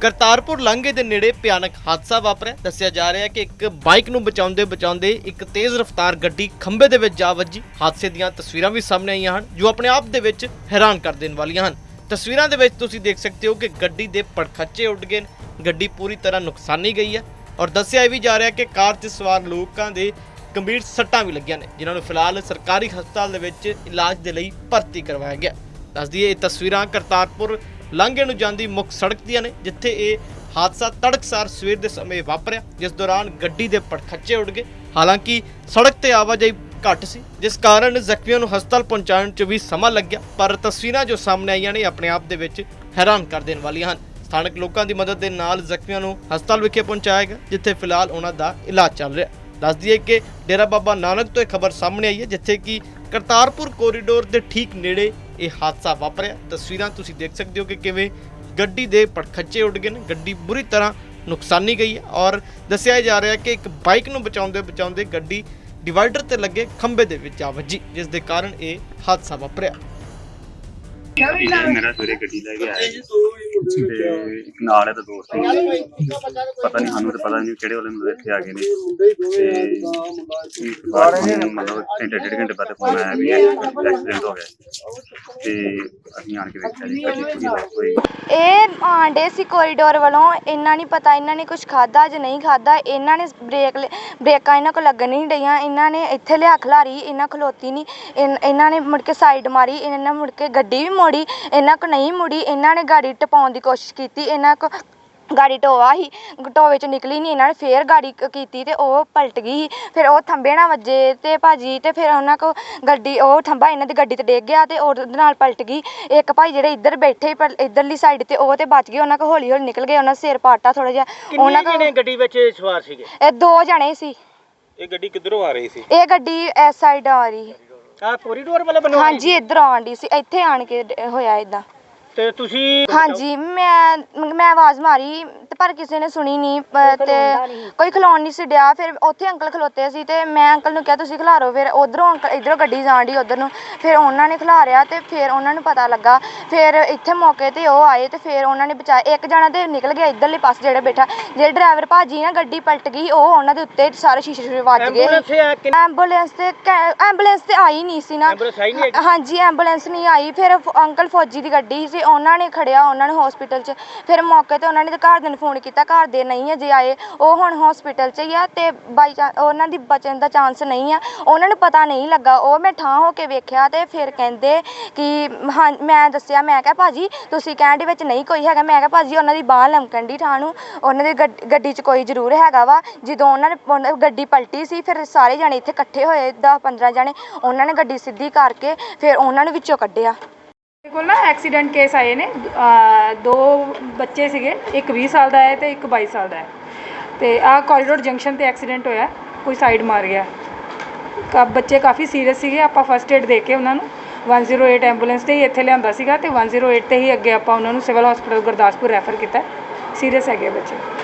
ਕਰਤਾਰਪੁਰ ਲਾਂਘੇ ਦੇ ਨੇੜੇ ਭਿਆਨਕ ਹਾਦਸਾ ਵਾਪਰਿਆ। ਦੱਸਿਆ ਜਾ ਰਿਹਾ ਹੈ ਕਿ ਇੱਕ ਬਾਈਕ ਨੂੰ ਬਚਾਉਂਦੇ ਬਚਾਉਂਦੇ ਇੱਕ ਤੇਜ਼ ਰਫ਼ਤਾਰ ਗੱਡੀ ਖੰਭੇ ਦੇ ਵਿੱਚ ਜਾ ਵੱਜੀ। ਹਾਦਸੇ ਦੀਆਂ ਤਸਵੀਰਾਂ ਵੀ ਸਾਹਮਣੇ ਆਈਆਂ ਹਨ, ਜੋ ਆਪਣੇ ਆਪ ਦੇ ਵਿੱਚ ਹੈਰਾਨ ਕਰ ਦੇਣ ਵਾਲੀਆਂ ਹਨ। ਤਸਵੀਰਾਂ ਦੇ ਵਿੱਚ ਤੁਸੀਂ ਦੇਖ ਸਕਦੇ ਹੋ ਕਿ ਗੱਡੀ ਦੇ ਪੜਖੱਚੇ ਉੱਡ ਗਏ ਨੇ। ਗੱਡੀ ਪੂਰੀ ਤਰ੍ਹਾਂ ਨੁਕਸਾਨੀ ਗਈ ਹੈ ਔਰ ਦੱਸਿਆ ਇਹ ਵੀ ਜਾ ਰਿਹਾ ਕਿ ਕਾਰ 'ਚ ਸਵਾਰ ਲੋਕਾਂ ਦੇ ਗੰਭੀਰ ਸੱਟਾਂ ਵੀ ਲੱਗੀਆਂ ਨੇ, ਜਿਨ੍ਹਾਂ ਨੂੰ ਫਿਲਹਾਲ ਸਰਕਾਰੀ ਹਸਪਤਾਲ ਦੇ ਵਿੱਚ ਇਲਾਜ ਦੇ ਲਈ ਭਰਤੀ ਕਰਵਾਇਆ ਗਿਆ। ਦੱਸ ਦਈਏ ਇਹ ਤਸਵੀਰਾਂ ਕਰਤਾਰਪੁਰ ਲਾਂਘੇ ਨੂੰ ਜਾਂਦੀ ਮੁੱਖ ਸੜਕ ਦੀਆਂ ਨੇ, ਜਿੱਥੇ ਇਹ ਹਾਦਸਾ ਤੜਕਸਾਰ ਸਵੇਰ ਦੇ ਸਮੇਂ ਵਾਪਰਿਆ, ਜਿਸ ਦੌਰਾਨ ਗੱਡੀ ਦੇ ਪਟਖੱਚੇ ਉੱਡ ਗਏ। ਹਾਲਾਂਕਿ ਸੜਕ ਤੇ ਆਵਾਜਾਈ ਘੱਟ ਸੀ, ਜਿਸ ਕਾਰਨ ਜ਼ਖਮੀਆਂ ਨੂੰ ਹਸਪਤਾਲ ਪਹੁੰਚਾਉਣ 'ਚ ਵੀ ਸਮਾਂ ਲੱਗਿਆ, ਪਰ ਤਸਵੀਰਾਂ ਜੋ ਸਾਹਮਣੇ ਆਈਆਂ ਨੇ ਆਪਣੇ ਆਪ ਦੇ ਵਿੱਚ ਹੈਰਾਨ ਕਰ ਦੇਣ ਵਾਲੀਆਂ ਹਨ। ਸਥਾਨਕ ਲੋਕਾਂ ਦੀ ਮਦਦ ਦੇ ਨਾਲ ਜ਼ਖਮੀਆਂ ਨੂੰ ਹਸਪਤਾਲ ਵਿਖੇ ਪਹੁੰਚਾਇਆ ਗਿਆ, ਜਿੱਥੇ ਫਿਲਹਾਲ ਉਹਨਾਂ ਦਾ ਇਲਾਜ ਚੱਲ ਰਿਹਾ। ਦੱਸ ਦਈਏ ਕਿ ਡੇਰਾ ਬਾਬਾ ਨਾਨਕ ਤੋਂ ਇਹ ਖਬਰ ਸਾਹਮਣੇ ਆਈ ਹੈ, ਜਿੱਥੇ ਕਿ ਕਰਤਾਰਪੁਰ ਕੋਰੀਡੋਰ ਦੇ ਠੀਕ ਨੇੜੇ ਇਹ ਹਾਦਸਾ ਵਾਪਰਿਆ। ਤਸਵੀਰਾਂ ਤੁਸੀਂ ਦੇਖ ਸਕਦੇ ਹੋ ਕਿ ਕਿਵੇਂ ਗੱਡੀ ਦੇ ਪੜਖੱਚੇ ਉੱਡ ਗਏ ਨੇ। ਗੱਡੀ ਬੁਰੀ ਤਰ੍ਹਾਂ ਨੁਕਸਾਨੀ ਗਈ ਹੈ ਔਰ ਦੱਸਿਆ ਜਾ ਰਿਹਾ ਹੈ ਕਿ ਇੱਕ ਬਾਈਕ ਨੂੰ ਬਚਾਉਂਦੇ ਬਚਾਉਂਦੇ ਗੱਡੀ ਡਿਵਾਈਡਰ ਤੇ ਲੱਗੇ ਖੰਭੇ ਦੇ ਵਿੱਚ ਆ ਵੱਜੀ, ਜਿਸ ਦੇ ਕਾਰਨ ਇਹ ਹਾਦਸਾ ਵਾਪਰਿਆ। ਮੇਰਾ ਸਵੇਰੇ ਗੱਡੀ ਲੈ ਕੇ ਆਇਆ। ਤੇ ਇੱਕ ਨਾਲ ਇਹਦਾ ਦੋਸਤ ਸੀ ਪਤਾ ਨਹੀਂ ਸਾਨੂੰ ਤਾਂ ਪਤਾ ਨਹੀਂ ਕਿਹੜੇ ਵਾਲੇ ਨੂੰ ਇੱਥੇ ਆ ਗਏ ਨੇ। ਤੇ ਸਾਨੂੰ ਮਤਲਬ ਘੰਟੇ ਡੇਢ ਘੰਟੇ ਬਾਅਦ ਫੋਨ ਆਇਆ ਵੀ ਐਕਸੀਡੈਂਟ ਹੋ ਗਿਆ। ਤੇ ਅਸੀਂ ਆਣ ਕੇ ਵੇਖਿਆ ਜੀ ਗੱਡੀ ਪੂਰੀ ਲੱਗ ਹੋਈ ਇਹ ਆਂਡੇ ਸੀ ਕੋਰੀਡੋਰ ਵੱਲੋਂ ਇਹਨਾਂ ਨਹੀਂ ਪਤਾ ਇਹਨਾਂ ਨੇ ਕੁਝ ਖਾਦਾ ਜਾਂ ਨਹੀਂ ਖਾਦਾ ਇਹਨਾਂ ਨੇ ਬ੍ਰੇਕ ਲ- ਬ੍ਰੇਕਾਂ ਇਹਨਾਂ ਕੋਲ ਲੱਗਣ ਨਹੀਂ ਡਈਆਂ, ਇਹਨਾਂ ਨੇ ਇੱਥੇ ਲਿਆ ਖਲਾਰੀ, ਇਹਨਾਂ ਖਲੋਤੀ ਨਹੀਂ ਇਨ- ਇਹਨਾਂ ਨੇ ਮੁੜ ਕੇ ਸਾਈਡ ਮਾਰੀ, ਇਹਨਾਂ ਨੇ ਮੁੜ ਕੇ ਗੱਡੀ ਵੀ ਮੋੜੀ, ਇਹਨਾਂ ਕੋ ਨਹੀਂ ਮੁੜੀ, ਇਹਨਾਂ ਨੇ ਗਾੜੀ ਟਪਾਉਣ ਦੀ ਕੋਸ਼ਿਸ਼ ਕੀਤੀ, ਇਹਨਾਂ ਕੋ ਗਾੜੀ ਟੋਆ ਸੀ ਟੋਏ ਚ ਨਿਕਲੀ ਨਹੀਂ ਇਹਨਾਂ ਨੇ ਫੇਰ ਗਾੜੀ ਕ- ਕੀਤੀ ਤੇ ਉਹ ਪਲਟ ਗਈ ਸੀ। ਫਿਰ ਉਹ ਥੰਬੇ ਨਾਲ ਵੱਜੇ ਤੇ ਭਾਜੀ ਤੇ ਫਿਰ ਉਹਨਾਂ ਕੋ ਗੱਡੀ ਉਹ ਥੰਬਾ ਇਹਨਾਂ ਦੀ ਗੱਡੀ ਤੇ ਡਿੱਗ ਗਿਆ ਤੇ ਉਹਦੇ ਨਾਲ ਪਲਟ ਗਈ। ਇੱਕ ਭਾਈ ਜਿਹੜੇ ਇੱਧਰ ਬੈਠੇ ਪਰ ਇੱਧਰਲੀ ਸਾਈਡ ਤੇ ਉਹ ਤੇ ਬਚ ਗਏ ਉਹਨਾਂ ਕੋ ਹੌਲੀ ਹੌਲੀ ਨਿਕਲ ਗਏ ਉਹਨਾਂ ਦਾ ਸਿਰ ਪਾਟਾ ਥੋੜਾ ਜਿਹਾ ਉਹਨਾਂ ਕਿੰਨੇ ਕੋ ਜਣੇ ਗੱਡੀ ਵਿੱਚ ਸਵਾਰ ਸੀਗੇ? ਇਹ ਦੋ ਜਣੇ ਸੀ। ਇਹ ਗੱਡੀ ਕਿੱਧਰੋਂ ਆ ਰਹੀ ਸੀ? ਇਹ ਗੱਡੀ ਇਸ ਸਾਈਡ ਆ ਰਹੀ ਆ ਕੋਰੀਡੋਰ ਵਾਲੇ ਆਈ ਹਾਂਜੀ ਇੱਧਰ ਆਉਣ ਦੀ ਸੀ ਇੱਥੇ ਆਣ ਕੇ ਡ- ਹੋਇਆ ਇਦਾਂ ਤੇ ਤੁਸੀਂ ਹਾਂਜੀ ਮੈਂ ਮੈਂ ਆਵਾਜ਼ ਮਾਰੀ ਤੇ ਪਰ ਕਿਸੇ ਨੇ ਸੁਣੀ ਨਹੀਂ ਪ- ਤੇ ਕੋਈ ਖਲੋਣ ਨਹੀਂ ਸੀ ਡਿਆ। ਫਿਰ ਉੱਥੇ ਅੰਕਲ ਖਲੋਤੇ ਸੀ ਤੇ ਮੈਂ ਅੰਕਲ ਨੂੰ ਕਿਹਾ ਤੁਸੀਂ ਖਿਲਾਰੋ ਫਿਰ ਉਧਰੋਂ ਅੰਕਲ ਇਧਰੋਂ ਗੱਡੀ ਜਾਣ ਦੀ ਉਧਰ ਨੂੰ। ਫਿਰ ਉਹਨਾਂ ਨੇ ਖਿਲਾਰਿਆ ਤੇ ਫਿਰ ਉਹਨਾਂ ਨੂੰ ਪਤਾ ਲੱਗਾ। ਫਿਰ ਇੱਥੇ ਮੌਕੇ ਤੇ ਉਹ ਆਏ ਤੇ ਫਿਰ ਉਹਨਾਂ ਨੇ ਬਚਾਇਆ ਇੱਕ ਜਣਾ ਤੇ ਨਿਕਲ ਗਿਆ ਇਧਰਲੇ ਪਾਸੇ ਜਿਹੜਾ ਬੈਠਾ। ਜਿਹੜੇ ਡਰਾਈਵਰ ਭਾਜੀ ਨਾ ਗੱਡੀ ਪਲਟ ਗਈ ਉਹ ਉਹਨਾਂ ਦੇ ਉੱਤੇ ਸਾਰੇ ਸ਼ੀਸ਼ੇ ਸ਼ੀਸ਼ੇ ਵੱਜ ਗਏ। ਐਂਬੂਲੈਂਸ ਆ ਕਿ ਐਂਬੂਲੈਂਸ ਤੇ ਕੈ- ਐਂਬੂਲੈਂਸ ਤੇ ਆਈ ਨਹੀਂ ਸੀ ਨਾ। ਐਂਬੂਲੈਂਸ ਆਈ ਨਹੀਂ ਹੈਗੀ? ਹਾਂਜੀ ਐਂਬੂਲੈਂਸ ਨਹੀਂ ਆਈ। ਫਿਰ ਫ- ਅੰਕਲ ਫੌਜੀ ਦੀ ਗੱਡੀ ਸੀ ਉਹਨਾਂ ਨੇ ਖੜਿਆ, ਉਹਨਾਂ ਨੂੰ ਹਸਪੀਟਲ 'ਚ। ਫਿਰ ਮੌਕੇ ਤੇ ਉਹਨਾਂ ਨੇ ਤੇ ਘਰਦਿਆਂ ਨੂੰ ਫੋਨ ਕੀਤਾ, ਘਰ ਦੇ ਨਹੀਂ ਅਜੇ ਆਏ, ਉਹ ਹੁਣ ਹਸਪੀਟਲ 'ਚ ਹੀ ਆ ਤੇ ਬਾਈ ਉਹਨਾਂ ਦੀ ਬਚਣ ਦਾ ਚਾਂਸ ਨਹੀਂ ਆ। ਉਹਨਾਂ ਨੂੰ ਪਤਾ ਨਹੀਂ ਲੱਗਾ, ਉਹ ਮੈਂ ਠਾਂ ਹੋ ਕੇ ਵੇਖਿਆ ਤੇ ਫਿਰ ਕਹਿੰਦੇ ਕਿ, ਹਾਂ, ਮੈਂ ਦੱਸਿਆ, ਮੈਂ ਕਿਹਾ, ਭਾਜੀ, ਤੁਸੀਂ ਕਹਿਣ ਕਹਿੰਦੇ ਵਿੱਚ ਨਹੀਂ ਕੋਈ ਹੈਗਾ। ਮੈਂ ਕਿਹਾ, ਭਾਜੀ, ਉਹਨਾਂ ਦੀ ਬਾਹ ਲਮਕਣ ਦੀ ਠਾਂ ਨੂੰ। ਉਹਨਾਂ ਦੀ ਗੱਡ- ਗੱਡੀ 'ਚ ਕੋਈ ਜ਼ਰੂਰ ਹੈਗਾ ਵਾ। ਜਦੋਂ ਉਹਨਾਂ ਨੇ, ਉਹਨਾਂ ਗੱਡੀ ਪਲਟੀ ਸੀ, ਫਿਰ ਸਾਰੇ ਜਣੇ ਇੱਥੇ ਇਕੱਠੇ ਹੋਏ 10 15 ਜਣੇ, ਉਹਨਾਂ ਨੇ ਗੱਡੀ ਸਿੱਧੀ ਕਰਕੇ ਫਿਰ ਉਹਨਾਂ ਨੂੰ ਵਿੱਚੋਂ ਕੱਢਿਆ। ਮੇਰੇ ਕੋਲ ਨਾ ਐਕਸੀਡੈਂਟ ਕੇਸ ਆਏ ਨੇ, ਅਹ, ਦੋ ਬੱਚੇ ਸੀਗੇ, ਇੱਕ 20 ਸਾਲ ਦਾ ਹੈ ਤੇ ਇੱਕ 22 ਸਾਲ ਦਾ ਹੈ। ਤੇ ਆਹ ਕੋਰੀਡੋਰ ਜੰਕਸ਼ਨ ਤੇ ਐਕਸੀਡੈਂਟ ਹੋਇਆ, ਕੋਈ ਸਾਈਡ ਮਾਰ ਗਿਆ। ਕਾ ਬੱਚੇ ਕਾਫੀ ਸੀਰੀਅਸ ਸੀਗੇ, ਆਪਾਂ ਫਸਟ ਏਡ ਦੇ ਕੇ ਉਹਨਾਂ ਨੂੰ 108 ਐਂਬੂਲੈਂਸ ਤੇ ਹੀ ਇੱਥੇ ਲਿਆਂਦਾ ਸੀਗਾ ਤੇ 108 ਤੇ ਹੀ ਅੱਗੇ ਆਪਾਂ ਉਹਨਾਂ ਨੂੰ ਸਿਵਲ ਹਸਪੀਟਲ ਗੁਰਦਾਸਪੁਰ ਰੈਫਰ ਕੀਤਾ। ਸੀਰੀਅਸ ਹੈਗੇ ਬੱਚੇ।